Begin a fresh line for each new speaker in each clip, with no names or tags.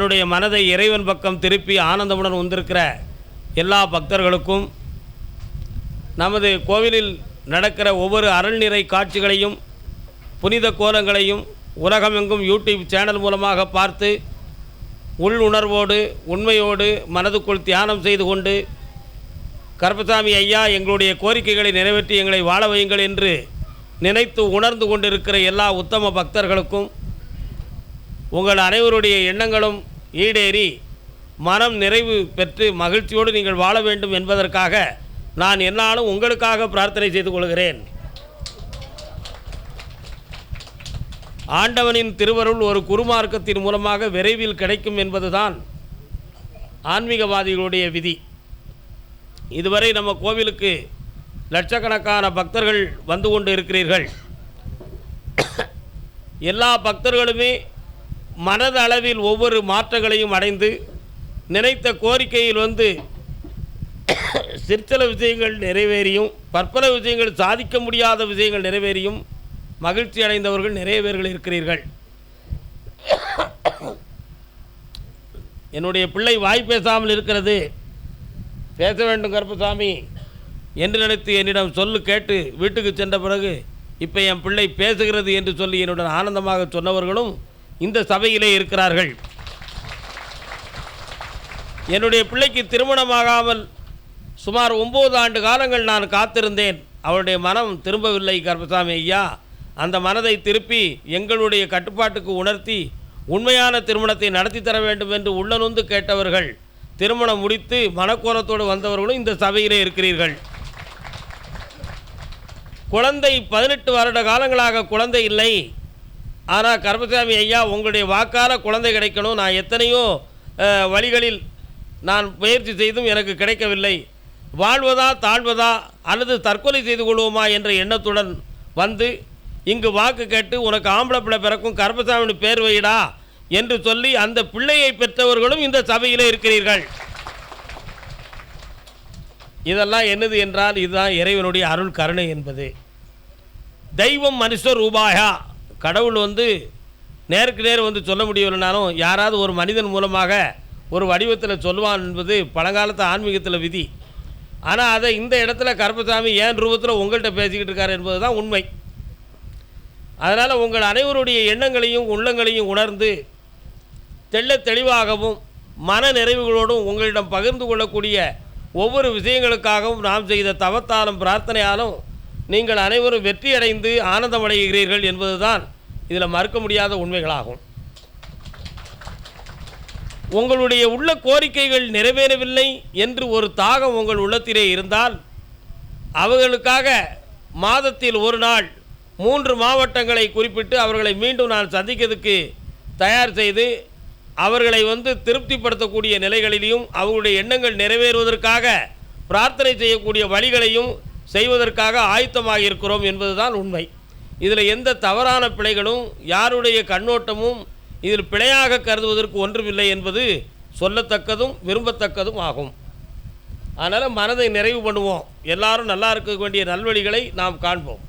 தன்னுடைய மனதை இறைவன் பக்கம் திருப்பி ஆனந்தமுடன் வந்திருக்கிற எல்லா பக்தர்களுக்கும் நமது கோவிலில் நடக்கிற ஒவ்வொரு அருள்நிறை காட்சிகளையும் புனித கோலங்களையும் உலகமெங்கும் யூடியூப் சேனல் மூலமாக பார்த்து உள் உணர்வோடு உண்மையோடு மனதுக்குள் தியானம் செய்து கொண்டு கருப்பசாமி ஐயா எங்களுடைய கோரிக்கைகளை நிறைவேற்றி எங்களை வாழ வையுங்கள் என்று நினைத்து உணர்ந்து கொண்டிருக்கிற எல்லா உத்தம பக்தர்களுக்கும் உங்கள் அனைவருடைய எண்ணங்களும் ஈடேறி மனம் நிறைவு பெற்று மகிழ்ச்சியோடு நீங்கள் வாழ வேண்டும் என்பதற்காக நான் என்னாலும் உங்களுக்காக பிரார்த்தனை செய்து கொள்கிறேன். ஆண்டவனின் திருவருள் ஒரு குருமார்க்கத்தின் மூலமாக விரைவில் கிடைக்கும் என்பதுதான் ஆன்மீகவாதிகளுடைய விதி. இதுவரை நம்ம கோவிலுக்கு லட்சக்கணக்கான பக்தர்கள் வந்து கொண்டு இருக்கிறீர்கள். எல்லா பக்தர்களுமே மனதளவில் ஒவ்வொரு மாற்றங்களையும் அடைந்து நினைத்த கோரிக்கையில் வந்து சிற்சில விஷயங்கள் நிறைவேறியும் பற்பல விஷயங்கள் சாதிக்க முடியாத விஷயங்கள் நிறைவேறியும் மகிழ்ச்சி அடைந்தவர்கள் நிறைய பேர்கள் இருக்கிறீர்கள். என்னுடைய பிள்ளை வாய் பேசாமல் இருக்கிறது. பேச வேண்டும் கருப்பசாமி என்று நினைத்து என்னிடம் சொல்லு கேட்டு வீட்டுக்கு சென்ற பிறகு இப்போ என் பிள்ளை பேசுகிறது என்று சொல்லி என்னுடன் ஆனந்தமாக சொன்னவர்களும் இந்த சபையிலே இருக்கிறார்கள். என்னுடைய பிள்ளைக்கு திருமணமாகாமல் சுமார் ஒம்பது ஆண்டு காலங்கள் நான் காத்திருந்தேன். அவளுடைய மனம் திரும்பவில்லை கருப்பசாமி ஐயா. அந்த மனதை திருப்பி எங்களுடைய கட்டுப்பாட்டுக்கு உணர்த்தி உண்மையான திருமணத்தை நடத்தி தர வேண்டும் என்று உள்ளநொந்து கேட்டவர்கள் திருமணம் முடித்து மனக்கோலத்தோடு வந்தவர்களும் இந்த சபையிலே இருக்கிறீர்கள். குழந்தை பதினெட்டு வருட காலங்களாக குழந்தை இல்லை. ஆனால் கருப்பசாமி ஐயா உங்களுடைய வாக்கால் குழந்தை கிடைக்கணும். நான் எத்தனையோ வழிகளில் நான் முயற்சி செய்தும் எனக்கு கிடைக்கவில்லை. வாழ்வதா தாழ்வதா அல்லது தற்கொலை செய்து கொள்வோமா என்ற எண்ணத்துடன் வந்து இங்கு வாக்கு கேட்டு உனக்கு ஆம்பளை பிள்ளை பிறக்கும் கருப்பசாமின்னு பேர் வைடா என்று சொல்லி அந்த பிள்ளையை பெற்றவர்களும் இந்த சபையிலே இருக்கிறீர்கள். இதெல்லாம் என்னது என்றால் இதுதான் இறைவனுடைய அருள் கருணை என்பது. தெய்வம் மனுஷ ரூபாயா. கடவுள் வந்து நேருக்கு நேர் வந்து சொல்ல முடியவில்லைனாலும் யாராவது ஒரு மனிதன் மூலமாக ஒரு வடிவத்தில் சொல்லுவான் என்பது பழங்காலத்து ஆன்மீகத்தில் விதி. ஆனால் அதை இந்த இடத்துல கருப்பசாமி ஏன் ரூபத்தில் உங்கள்கிட்ட பேசிக்கிட்டு இருக்கார் என்பது தான் உண்மை. அதனால் உங்கள் அனைவருடைய எண்ணங்களையும் உள்ளங்களையும் உணர்ந்து தெள்ளத் தெளிவாகவும் மன நிறைவுகளோடும் உங்களிடம் பகிர்ந்து கொள்ளக்கூடிய ஒவ்வொரு விஷயங்களுக்காகவும் நாம் செய்த தவத்தாலும் பிரார்த்தனையாலும் நீங்கள் அனைவரும் வெற்றியடைந்து ஆனந்தமடைகிறீர்கள் என்பதுதான் இதில் மறுக்க முடியாத உண்மைகளாகும். உங்களுடைய உள்ள கோரிக்கைகள் நிறைவேறவில்லை என்று ஒரு தாகம் உங்கள் உள்ளத்திலே இருந்தால் அவர்களுக்காக மாதத்தில் ஒரு நாள் மூன்று மாவட்டங்களை குறிப்பிட்டு அவர்களை மீண்டும் நான் சந்திக்கிறதுக்கு தயார் செய்து அவர்களை வந்து திருப்திப்படுத்தக்கூடிய நிலைகளிலும் அவர்களுடைய எண்ணங்கள் நிறைவேறுவதற்காக பிரார்த்தனை செய்யக்கூடிய வழிகளையும் செய்வதற்காக ஆயத்தமாக இருக்கிறோம் என்பதுதான் உண்மை. இதில் எந்த தவறான பிழைகளும் யாருடைய கண்ணோட்டமும் இதில் பிழையாக கருதுவதற்கு ஒன்றுமில்லை என்பது சொல்லத்தக்கதும் விரும்பத்தக்கதும் ஆகும். அதனால் மனதை நிறைவு பண்ணுவோம். எல்லாரும் நல்லா இருக்க வேண்டிய நல்வழிகளை நாம் காண்போம்.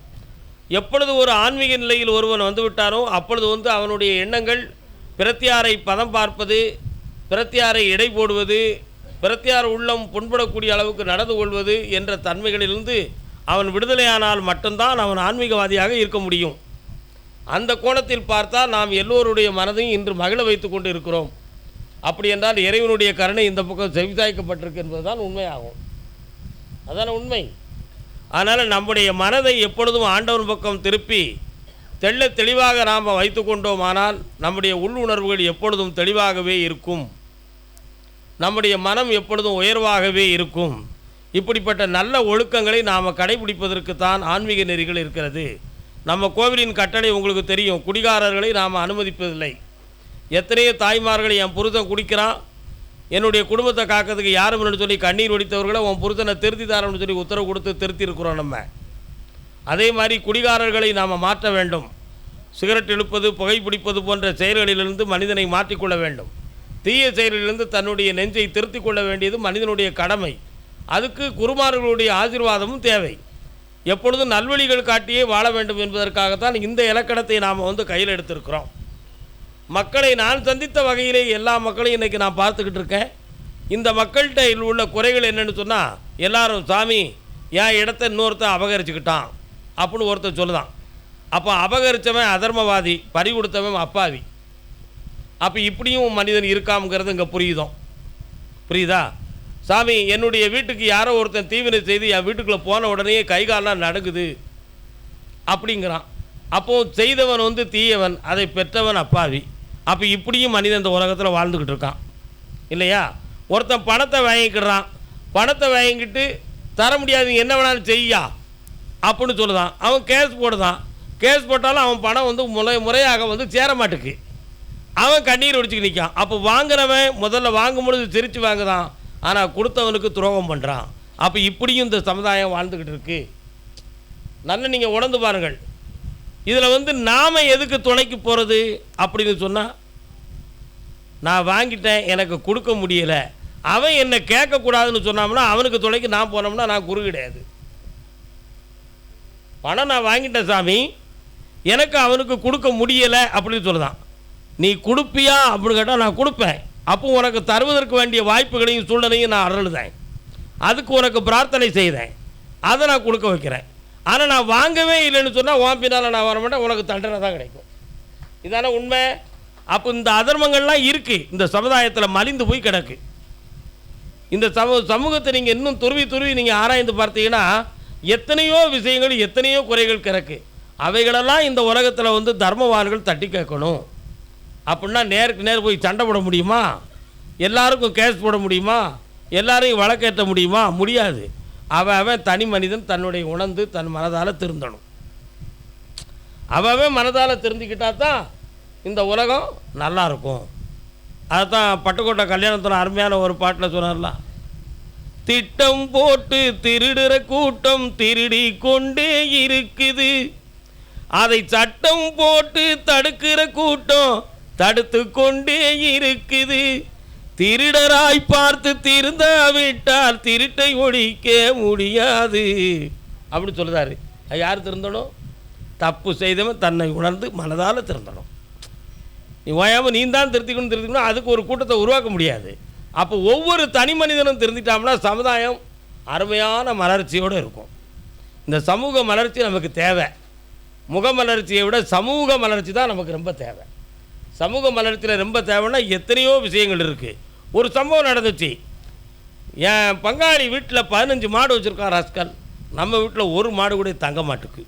எப்பொழுது ஒரு ஆன்மீக நிலையில் ஒருவன் வந்துவிட்டானோ அப்பொழுது வந்து அவனுடைய எண்ணங்கள் பிரத்தியாரை பதம் பார்ப்பது பிரத்தியாரை எடை போடுவது பிரத்தியார் உள்ளம் புண்படக்கூடிய அளவுக்கு நடந்து கொள்வது என்ற தன்மைகளிலிருந்து அவன் விடுதலையானால் மட்டும்தான் அவன் ஆன்மீகவாதியாக இருக்க முடியும். அந்த கோணத்தில் பார்த்தால் நாம் எல்லோருடைய மனதையும் இன்று மகிழ வைத்து கொண்டு இருக்கிறோம். அப்படி என்றால் இறைவனுடைய கருணை இந்த பக்கம் செவிசாய்க்கப்பட்டிருக்கு என்பதுதான் உண்மையாகும். அதான உண்மை. அதனால் நம்முடைய மனதை எப்பொழுதும் ஆண்டவன் பக்கம் திருப்பி தெள்ள தெளிவாக நாம் வைத்து கொண்டோமானால் நம்முடைய உள்ளுணர்வுகள் எப்பொழுதும் தெளிவாகவே இருக்கும். நம்முடைய மனம் எப்பொழுதும் உயர்வாகவே இருக்கும். இப்படிப்பட்ட நல்ல ஒழுக்கங்களை நாம் கடைபிடிப்பதற்கு தான் ஆன்மீக நெறிகள் இருக்கிறது. நம்ம கோவிலின் கட்டளை உங்களுக்கு தெரியும். குடிகாரர்களை நாம் அனுமதிப்பதில்லை. எத்தனையோ தாய்மார்கள் என் புருஷன் குடிக்கிறான். என்னுடைய குடும்பத்தை காக்கிறதுக்கு யாரும் சொல்லி கண்ணீர் வடித்தவர்களை உன் புருஷனை திருத்தி தரணும்னு சொல்லி உத்தரவு கொடுத்து திருத்தி இருக்கிறோம் நம்ம. அதே மாதிரி குடிகாரர்களை நாம் மாற்ற வேண்டும். சிகரெட் இழுப்பது புகைப்பிடிப்பது போன்ற செயல்களிலிருந்து மனிதனை மாற்றிக்கொள்ள வேண்டும். தீய செயலிலிருந்து தன்னுடைய நெஞ்சை திருத்தி கொள்ள வேண்டியது மனிதனுடைய கடமை. அதுக்கு குருமார்களுடைய ஆசீர்வாதமும் தேவை. எப்பொழுதும் நல்வழிகள் காட்டியே வாழ வேண்டும் என்பதற்காகத்தான் இந்த இலக்கணத்தை நாம் வந்து கையில் எடுத்திருக்கிறோம். மக்களை நான் சந்தித்த வகையிலே எல்லா மக்களையும் இன்றைக்கி நான் பார்த்துக்கிட்டு இருக்கேன். இந்த மக்கள்கிட்ட உள்ள குறைகள் என்னென்னு சொன்னால் எல்லாரும் சாமி என் இடத்த இன்னொருத்தன் அபகரிச்சுக்கிட்டான். அப்படின்னு ஒருத்தர் சொல்லுதான். அப்போ அபகரித்தவன் அதர்மவாதி பறி கொடுத்தவன் அப்பாவி. அப்போ இப்படியும் மனிதன் இருக்காம்ங்கிறது இங்கே புரியுதோம் புரியுதா? சாமி என்னுடைய வீட்டுக்கு யாரோ ஒருத்தன் தீவினை செய்து என் வீட்டுக்குள்ளே போன உடனே கை காலெல்லாம் அப்படிங்கிறான். அப்போது செய்தவன் வந்து தீயவன் அதை பெற்றவன் அப்பாவி. அப்போ இப்படியும் மனிதன் இந்த உலகத்தில் வாழ்ந்துக்கிட்டு இருக்கான். இல்லையா? ஒருத்தன் பணத்தை வாங்கிக்கிடுறான் பணத்தை வாங்கிக்கிட்டு தர முடியாது என்ன வேணாலும் செய்யா அப்படின்னு சொல்லுதான். அவன் கேஸ் போடுதான். கேஸ் போட்டாலும் அவன் பணம் வந்து முறை முறையாக வந்து சேர மாட்டேக்கு. அவன் கண்ணீர் ஒடிச்சுக்கு நிற்கான் அப்போ வாங்குறவன் முதல்ல வாங்கும் பொழுது சிரித்து வாங்குதான். ஆனால் கொடுத்தவனுக்கு துரோகம் பண்ணுறான் அப்போ இப்படியும் இந்த சமுதாயம் வாழ்ந்துக்கிட்டு இருக்கு. நல்ல நீங்கள் உணர்ந்து பாருங்கள். இதில் வந்து நாம் எதுக்கு துணைக்கு போகிறது அப்படின்னு சொன்னால் நான் வாங்கிட்டேன் எனக்கு கொடுக்க முடியலை. அவன் என்னை கேட்கக்கூடாதுன்னு சொன்னாம்னா அவனுக்கு துணைக்கு நான் போனோம்னா நான் குரு கிடையாது. பணம் நான் வாங்கிட்டேன் சாமி. எனக்கு அவனுக்கு கொடுக்க முடியலை அப்படின்னு சொல்லுதான். நீ கொடுப்பியா அப்படின்னு கேட்டால் நான் கொடுப்பேன். அப்போ உனக்கு தருவதற்கு வேண்டிய வாய்ப்புகளையும் சூழ்நிலையும் நான் அருள்தேன். அதுக்கு உனக்கு பிரார்த்தனை செய்தேன். அதை நான் கொடுக்க வைக்கிறேன். ஆனால் நான் வாங்கவே இல்லைன்னு சொன்னால் உன் பின்னால் நான் வர மாட்டேன் உனக்கு தண்டனை தான் கிடைக்கும். இதான உண்மை? அப்போ இந்த அதர்மங்கள்லாம் இருக்குது இந்த சமுதாயத்தில் மலிந்து போய் கிடக்கு. இந்த சமூ சமூகத்தை நீங்கள் இன்னும் துருவி துருவி நீங்கள் ஆராய்ந்து பார்த்தீங்கன்னா எத்தனையோ விஷயங்கள் எத்தனையோ குறைகள் கிடக்கு. அவைகளெல்லாம் இந்த உலகத்தில் வந்து தர்மவான்கள் தட்டி கேட்கணும். அப்படின்னா நேருக்கு நேர் போய் சண்டை போட முடியுமா? எல்லாருக்கும் கேஸ் போட முடியுமா? எல்லாரையும் வழக்கேற்ற முடியுமா? முடியாது. அவன் அவன் தனி மனிதன் தன்னுடைய உணர்ந்து தன் மனதால் திருந்தணும். அவன் அவன் மனதால் திருந்திக்கிட்டா தான் இந்த உலகம் நல்லா இருக்கும். அதுதான் பட்டுக்கோட்டை கல்யாணத்தில் அருமையான ஒரு பாட்டில் சொன்னார்ல திட்டம் போட்டு திருடுற கூட்டம் திருடி கொண்டே இருக்குது. அதை சட்டம் போட்டு தடுக்கிற கூட்டம் தடுத்து கொண்டே இருக்குது. திருடராய் பார்த்து திருந்தாவிட்டால் திருட்டை ஒழிக்க முடியாது. அப்படின்னு சொல்லுதாரு. அது யார் திருந்தணும் தப்பு செய்தவன் தன்னை உணர்ந்து மனதால் திருந்தணும் நீ ஓயாமல் நீ தான் திருத்திக்கணும் திருத்திக்கணும் அதுக்கு ஒரு கூட்டத்தை உருவாக்க முடியாது. அப்போ ஒவ்வொரு தனி மனிதனும் திருந்திட்டோம்னா சமுதாயம் அருமையான மலர்ச்சியோடு இருக்கும். இந்த சமூக மலர்ச்சி நமக்கு தேவை. முக மலர்ச்சியை விட சமூக மலர்ச்சி தான் நமக்கு ரொம்ப தேவை. சமூக மலனத்தில் ரொம்ப தேவைன்னா எத்தனையோ விஷயங்கள் இருக்குது ஒரு சம்பவம் நடந்துச்சு. என் பங்காளி வீட்டில் பதினஞ்சு மாடு வச்சுருக்கான் ராஸ்கல். நம்ம வீட்டில் ஒரு மாடு கூட தங்க மாட்டுக்கு.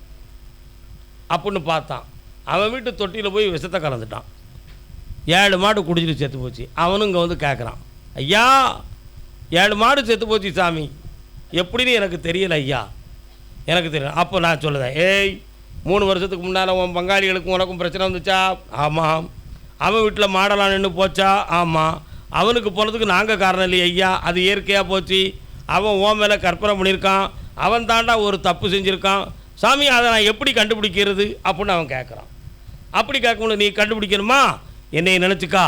அப்படின்னு பார்த்தான். அவன் வீட்டு தொட்டியில் போய் விஷத்தை கலந்துட்டான். ஏழு மாடு குடிச்சிட்டு செத்து போச்சு. அவனும் இங்கே வந்து கேட்குறான் ஐயா ஏழு மாடு செத்து போச்சு சாமி. எப்படின்னு எனக்கு தெரியல ஐயா. எனக்கு தெரியல. அப்போ நான் சொல்லுதேன் ஏய் மூணு வருஷத்துக்கு முன்னால் உன் பங்காளிகளுக்கும் உனக்கும் பிரச்சனை வந்துச்சா? ஆமாம். அவன் வீட்டில் மாடலாம் நின்று போச்சா? ஆமாம் அவனுக்கு போனதுக்கு நாங்கள் காரணம் இல்லையா ஐயா. அது இயற்கையாக போச்சு. அவன் ஓ மேலே கற்பனை பண்ணியிருக்கான் அவன் தாண்டா ஒரு தப்பு செஞ்சுருக்கான். சாமி அதை நான் எப்படி கண்டுபிடிக்கிறது? அப்படின்னு அவன் கேட்குறான் அப்படி கேட்கும்போது நீ கண்டுபிடிக்கணுமா? என்னை நினச்சிக்கா.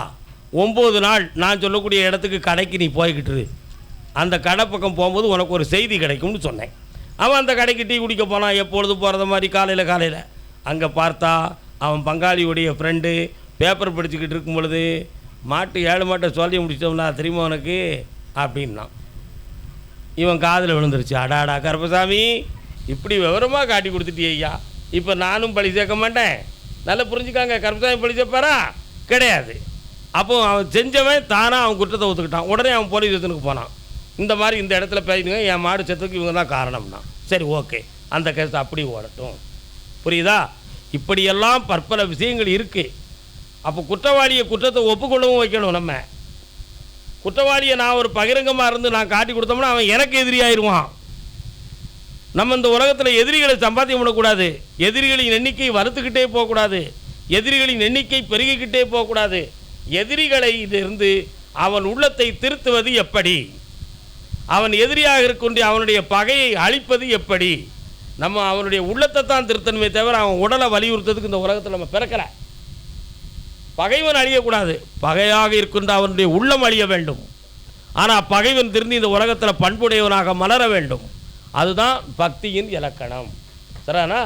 ஒம்பது நாள் நான் சொல்லக்கூடிய இடத்துக்கு கடைக்கு நீ போய்கிட்டுரு அந்த கடை பக்கம் போகும்போது உனக்கு ஒரு செய்தி கிடைக்கும்னு சொன்னேன். அவன் அந்த கடைக்கு டீ குடிக்க போனான். எப்பொழுது போகிறத மாதிரி காலையில் காலையில். அங்கே பார்த்தா அவன் பங்காளியுடைய ஃப்ரெண்டு பேப்பர் படிச்சுக்கிட்டு இருக்கும் பொழுது மாட்டு ஏழு மாட்டை சொல்லி முடிச்சிட்டோம்னா தெரியுமா உனக்கு? அப்படின்னான். இவன் காதில் விழுந்துருச்சு. அடாடா கருப்பசாமி இப்படி விவரமாக காட்டி கொடுத்துட்டியே ஐயா. இப்போ நானும் பழி சேர்க்க மாட்டேன். நல்லா புரிஞ்சுக்காங்க. கருப்பசாமி பழி சேர்ப்பாரா? கிடையாது. அப்போ அவன் செஞ்சவன் தானாக அவன் குற்றத்தை ஒத்துக்கிட்டான். உடனே அவன் போலீஸ் ஸ்டேஷனுக்கு போனான். இந்த மாதிரி இந்த இடத்துல பேசினுங்க என் மாடு செத்துக்கு இவங்க தான் காரணம்னா சரி ஓகே. அந்த கேஸ் அப்படி ஓடட்டும். புரியுதா? இப்படியெல்லாம் பற்பல விஷயங்கள் இருக்குது அப்போ குற்றவாளியை குற்றத்தை ஒப்புக்கொள்ளவும் வைக்கணும் நம்ம. குற்றவாளியை நான் ஒரு பகிரங்கமாக இருந்து நான் காட்டி கொடுத்தோம்னா அவன் எனக்கு எதிரியாயிருவான். நம்ம இந்த உலகத்தில் எதிரிகளை சம்பாத்தியம் பண்ணக்கூடாது. எதிரிகளின் எண்ணிக்கை வறுத்துக்கிட்டே போகக்கூடாது. எதிரிகளின் எண்ணிக்கை பெருகிக்கிட்டே போகக்கூடாது. எதிரிகளை இருந்து அவன் உள்ளத்தை திருத்துவது எப்படி? அவன் எதிரியாக இருக்கின்ற அவனுடைய பகையை அழிப்பது எப்படி? நம்ம அவனுடைய உள்ளத்தை தான் திருத்தணுமே தவிர அவன் உடலை வலியுறுத்ததுக்கு இந்த உலகத்தில் நம்ம பிறக்கிறேன் பகைவன் அழியக்கூடாது. பகையாக இருக்கின்ற அவனுடைய உள்ளம் அழிய வேண்டும். ஆனால் பகைவன் திருந்தி இந்த உலகத்தில் பண்புடையவனாக மலர வேண்டும். அதுதான் பக்தியின் இலக்கணம். சரிண்ணா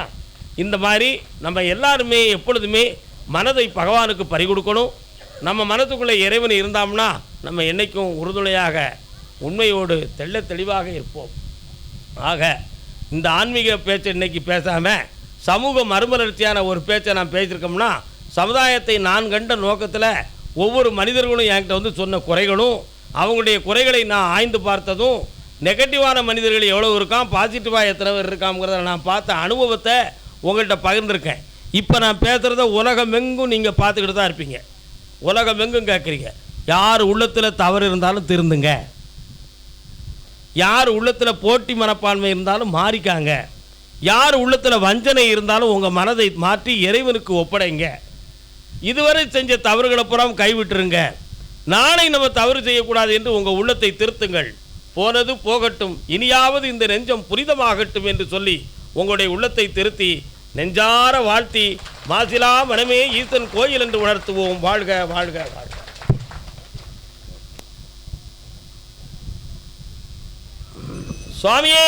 இந்த மாதிரி நம்ம எல்லாருமே எப்பொழுதுமே மனதை பகவானுக்கு பறி கொடுக்கணும். நம்ம மனத்துக்குள்ளே இறைவன் இருந்தாம்னா நம்ம என்னைக்கும் உறுதுணையாக உண்மையோடு தெள்ள தெளிவாக இருப்போம். ஆக இந்த ஆன்மீக பேச்சை இன்றைக்கி பேசாமல் சமூக மறுமலர்ச்சியான ஒரு பேச்சை நான் பேசியிருக்கோம்னா சமுதாயத்தை நான் கண்ட நோக்கத்தில் ஒவ்வொரு மனிதர்களும் என்கிட்ட வந்து சொன்ன குறைகளும் அவங்களுடைய குறைகளை நான் ஆய்ந்து பார்த்ததும் நெகட்டிவான மனிதர்கள் எவ்வளோ இருக்கான் பாசிட்டிவாக எத்தனை பேர் இருக்காங்கிறத நான் பார்த்த அனுபவத்தை உங்கள்கிட்ட பகிர்ந்திருக்கேன். இப்போ நான் பேசுகிறத உலகமெங்கும் நீங்கள் பார்த்துக்கிட்டு தான் இருப்பீங்க. உலகமெங்கும் கேட்குறீங்க யார் உள்ளத்தில் தவறு இருந்தாலும் திருந்துங்க. யார் உள்ளத்தில் போட்டி மனப்பான்மை இருந்தாலும் மாறிக்காங்க. யார் உள்ளத்தில் வஞ்சனை இருந்தாலும் உங்கள் மனதை மாற்றி இறைவனுக்கு ஒப்படைங்க. இதுவரை செஞ்ச தவறுகளை புறம் கைவிட்டுருங்க. நாளை நம்ம தவறு செய்யக்கூடாது என்று உங்கள் உள்ளத்தை திருத்துங்கள். போனது போகட்டும். இனியாவது இந்த நெஞ்சம் புனிதமாகட்டும் என்று சொல்லி உங்களுடைய உள்ளத்தை திருத்தி நெஞ்சார வாழ்த்தி மாசிலா மனமே ஈசன் கோயில் என்று உணர்த்துவோம். வாழ்க வாழ்க வாழ்க. சுவாமியே!